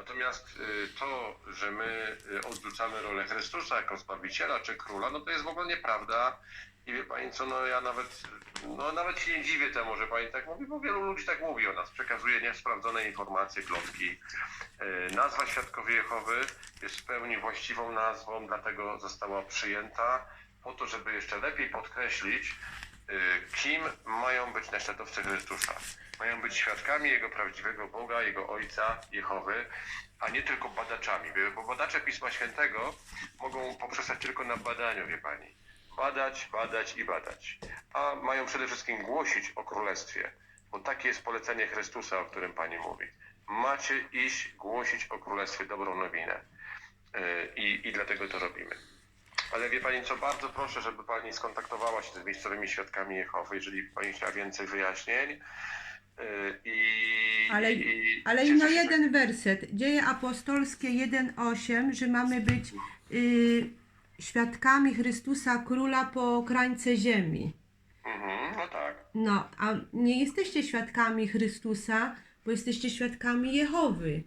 Natomiast y, to, że my y, odrzucamy rolę Chrystusa jako Zbawiciela czy Króla, no to jest w ogóle nieprawda. I wie Pani co, no ja nawet, no nawet się nie dziwię temu, że Pani tak mówi, bo wielu ludzi tak mówi o nas. Przekazuje niesprawdzone informacje, plotki. Y, Nazwa Świadkowie Jehowy jest w pełni właściwą nazwą, dlatego została przyjęta po to, żeby jeszcze lepiej podkreślić, kim mają być naśladowcy Chrystusa. Mają być świadkami Jego prawdziwego Boga, Jego Ojca, Jehowy, a nie tylko badaczami. Bo badacze Pisma Świętego mogą poprzestać tylko na badaniu, wie Pani. Badać, badać i badać. A mają przede wszystkim głosić o Królestwie, bo takie jest polecenie Chrystusa, o którym Pani mówi. Macie iść głosić o Królestwie dobrą nowinę. Y, I, I dlatego to robimy. Ale wie Pani co, bardzo proszę, żeby Pani skontaktowała się z miejscowymi świadkami Jehowy, jeżeli Pani chciała więcej wyjaśnień. Yy, I, Ale, i, ale cieszę ino się, jeden werset. Dzieje apostolskie 1,8, że mamy być y, świadkami Chrystusa Króla po krańce ziemi. Mhm, no tak. No, a nie jesteście świadkami Chrystusa, bo jesteście świadkami Jehowy.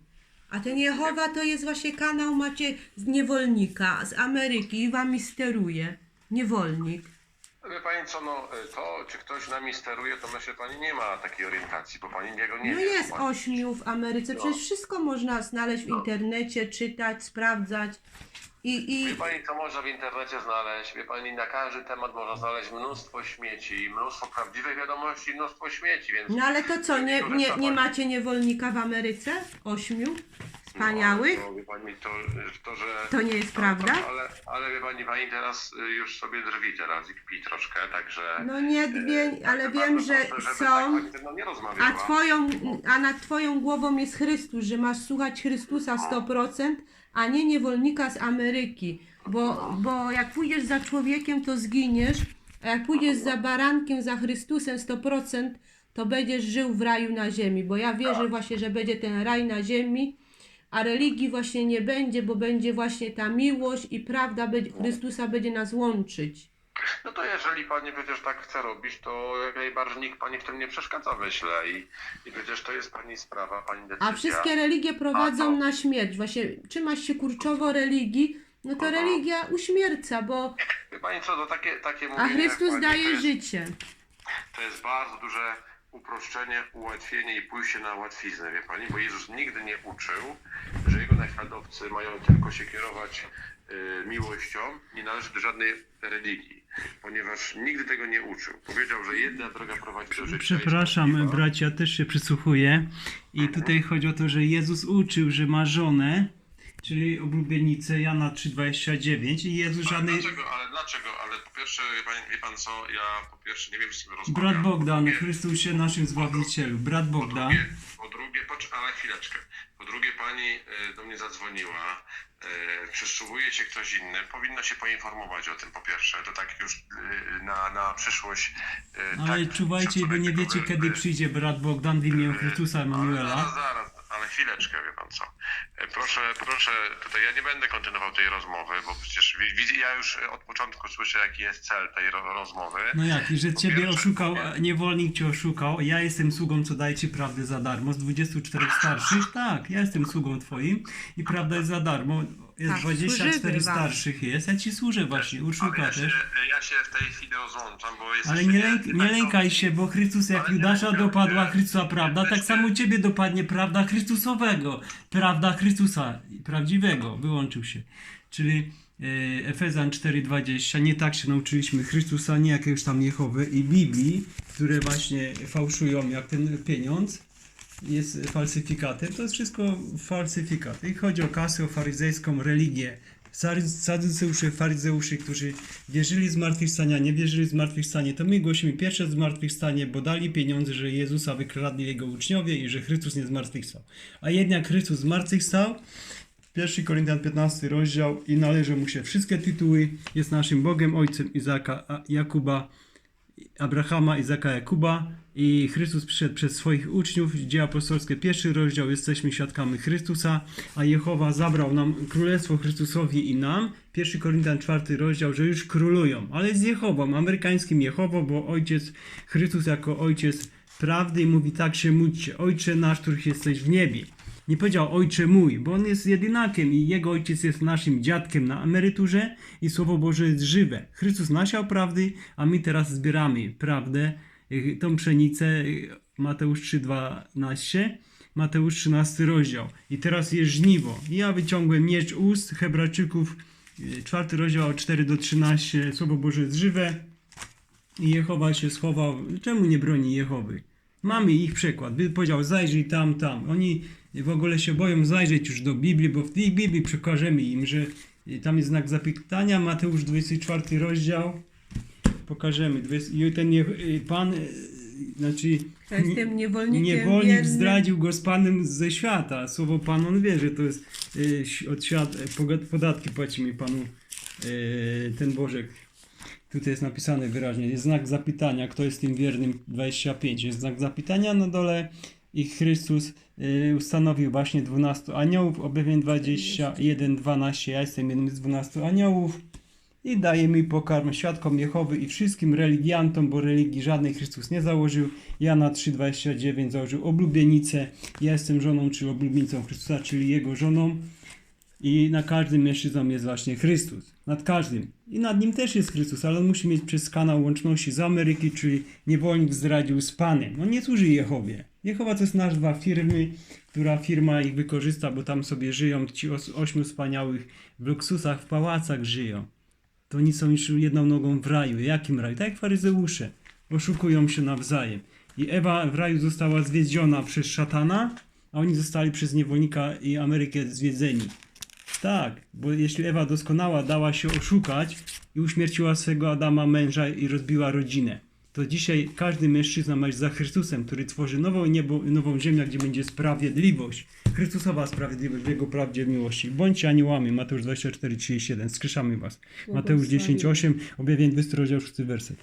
A ten Jehowa to jest właśnie kanał macie z niewolnika, z Ameryki i wami steruje. Niewolnik. Wie Pani co, no y, to czy ktoś nami steruje, to myślę Pani nie ma takiej orientacji, bo Pani jego nie No wie. jest pani- ośmiu w Ameryce, No. przecież wszystko można znaleźć w No. internecie, czytać, sprawdzać. I, Wie i, Pani, co można w internecie znaleźć? Wie Pani, na każdy temat można znaleźć mnóstwo śmieci, mnóstwo prawdziwych wiadomości, mnóstwo śmieci, więc... no ale to co, nie, nie, nie macie niewolnika w Ameryce? Ośmiu? Wspaniałych? No, to, wie pani, to, to, że... To nie jest prawda? To, ale, ale wie pani, pani teraz y, już sobie drwi teraz i kpi troszkę, także... No nie dwie, e, ale wiem, że proszę, żeby są. Tak nie rozmawiała. A, twoją, a nad twoją głową jest Chrystus, że masz słuchać Chrystusa 100%, a nie niewolnika z Ameryki. Bo, bo jak pójdziesz za człowiekiem, to zginiesz, a jak pójdziesz za barankiem, za Chrystusem 100%, to będziesz żył w raju na ziemi. Bo ja wierzę właśnie, że będzie ten raj na ziemi, a religii właśnie nie będzie, bo będzie właśnie ta miłość i prawda Chrystusa będzie nas łączyć. No to jeżeli pani przecież tak chce robić, to jak najbardziej nikt pani w tym nie przeszkadza, myślę. I, i przecież to jest pani sprawa, pani decyzja. A wszystkie religie prowadzą A to- na śmierć. Właśnie trzymasz się kurczowo religii, no to Aha. religia uśmierca, bo Wie pani co, to takie, takie a mówienie, jak Chrystus pani, daje jest, życie. To jest bardzo duże uproszczenie, ułatwienie i pójście na łatwiznę, wie pani, bo Jezus nigdy nie uczył, że jego naśladowcy mają tylko się kierować y, miłością, nie należy do żadnej religii, ponieważ nigdy tego nie uczył. Powiedział, że jedna droga prowadzi do życia. Przepraszam, bracia, też się przysłuchuję. I tutaj chodzi o to, że Jezus uczył, że ma żonę, czyli oblubienicę Jana 3,29 i Jezus Ale żadnej... dlaczego, ale dlaczego? Pierwsze, wie pan, wie pan co, ja po pierwsze nie wiem z kim rozmawiam. Brat Po Bogdan, drugie- Chrystusie naszym Zbawicielu. Brat Po Bogdan. drugie, po drugie pocz- ale chwileczkę. Po drugie, pani e, do mnie zadzwoniła, przysłuchuje się ktoś inny, powinno się poinformować o tym po pierwsze, to tak już e, na, na przyszłość. Ale tak, czuwajcie, bo szacunek nie wiecie wy- kiedy wy- przyjdzie brat Bogdan w imię Chrystusa Ale Emanuela. zaraz, zaraz, chwileczkę, wie pan co. E, Proszę, proszę, tutaj ja nie będę kontynuował tej rozmowy, bo przecież ja już od początku słyszę, jaki jest cel tej ro- rozmowy. No jak, i że Po ciebie pierwsze, oszukał, nie. niewolnik cię oszukał, ja jestem sługą, co daje ci prawdę za darmo, z 24 starszych, tak, ja jestem sługą twoim i prawda jest za darmo, jest Tak, 24 służymy wam. starszych jest, ja ci służę właśnie, uszuka ja się, też. ja się w tej chwili rozłączam, bo jesteśmy Ale nie, lęk, nie lękaj się, bo Chrystus jak Judasza dopadła. Chrystusa prawda, tak samo ciebie dopadnie prawda Chrystusowego. Prawda Chrystusa prawdziwego, wyłączył się. Czyli e, Efezjan 4,20, nie tak się nauczyliśmy Chrystusa, nie jakiegoś tam Jehowy i Biblii, które właśnie fałszują jak ten pieniądz jest falsyfikatem, to jest wszystko falsyfikat. I chodzi o kasę, o faryzejską religię. Saduceusze, faryzeuszy, którzy wierzyli w zmartwychwstanie, a nie wierzyli w zmartwychwstanie, to my głosimy pierwsze zmartwychwstanie, bo dali pieniądze, że Jezusa wykradli jego uczniowie i że Chrystus nie zmartwychwstał. A jednak Chrystus zmartwychwstał, 1 Koryntian 15 rozdział i należą mu się wszystkie tytuły, jest naszym Bogiem, Ojcem Izaka, Jakuba, Abrahama, Izaka, Jakuba i Chrystus przyszedł przez swoich uczniów, dzieje apostolskie, pierwszy rozdział, jesteśmy świadkami Chrystusa, a Jehowa zabrał nam Królestwo Chrystusowi i nam, 1 Koryntian 4 rozdział, że już królują, ale z Jehową, amerykańskim Jehową, bo Ojciec, Chrystus jako Ojciec prawdy i mówi tak się módlcie, Ojcze nasz, których jesteś w niebie. Nie powiedział ojcze mój, bo on jest jedynakiem i jego ojciec jest naszym dziadkiem na emeryturze i Słowo Boże jest żywe. Chrystus nasiał prawdy, a my teraz zbieramy prawdę, y, tą pszenicę, y, Mateusz 3,12, Mateusz 13 rozdział. I teraz jest żniwo. Ja wyciągłem miecz ust Hebrajczyków, y, czwarty rozdział od 4 do 13, Słowo Boże jest żywe. I Jehowa się schował. Czemu nie broni Jehowy? Mamy ich przykład. By powiedział, zajrzyj tam, tam. Oni w ogóle się boją zajrzeć już do Biblii, bo w tej Biblii przekażemy im, że tam jest znak zapytania, Mateusz 24 rozdział. Pokażemy. I ten y, Pan, y, znaczy jestem niewolnikiem niewolnik wiernym. zdradził go z Panem ze świata. Słowo Pan, on wie, że to jest y, od świata, podatki płacimy Panu y, ten Bożek. Tutaj jest napisane wyraźnie, jest znak zapytania, kto jest tym wiernym 25. Jest znak zapytania na dole i Chrystus y, ustanowił właśnie 12 aniołów, objawień 21, 12, ja jestem jednym z 12 aniołów i daje mi pokarm świadkom Jehowy i wszystkim religiantom, bo religii żadnej Chrystus nie założył. Jana 3,29 założył oblubienicę. Ja jestem żoną czy oblubienicą Chrystusa, czyli jego żoną. I na każdym mężczyzną jest właśnie Chrystus. Nad każdym. I nad nim też jest Chrystus, ale on musi mieć przez kanał łączności z Ameryki, czyli niewolnik zdradził z Panem. On nie służy Jehowie. Jehowa to jest nazwa firmy, która firma ich wykorzysta, bo tam sobie żyją ci ośmiu wspaniałych w luksusach, w pałacach żyją. To oni są już jedną nogą w raju. Jakim raju? Tak jak faryzeusze. Oszukują się nawzajem. I Ewa w raju została zwiedziona przez szatana, a oni zostali przez niewolnika i Amerykę zwiedzeni. Tak, bo jeśli Ewa doskonała dała się oszukać i uśmierciła swego Adama męża i rozbiła rodzinę, to dzisiaj każdy mężczyzna ma iść za Chrystusem, który tworzy nową niebo i nową ziemię, gdzie będzie sprawiedliwość. Chrystusowa sprawiedliwość w Jego prawdzie w miłości. Bądźcie aniołami. Mateusz 24, 37. Skrzeszamy was. Mateusz 10, 8. Objawień 20 rozdział 6 werset.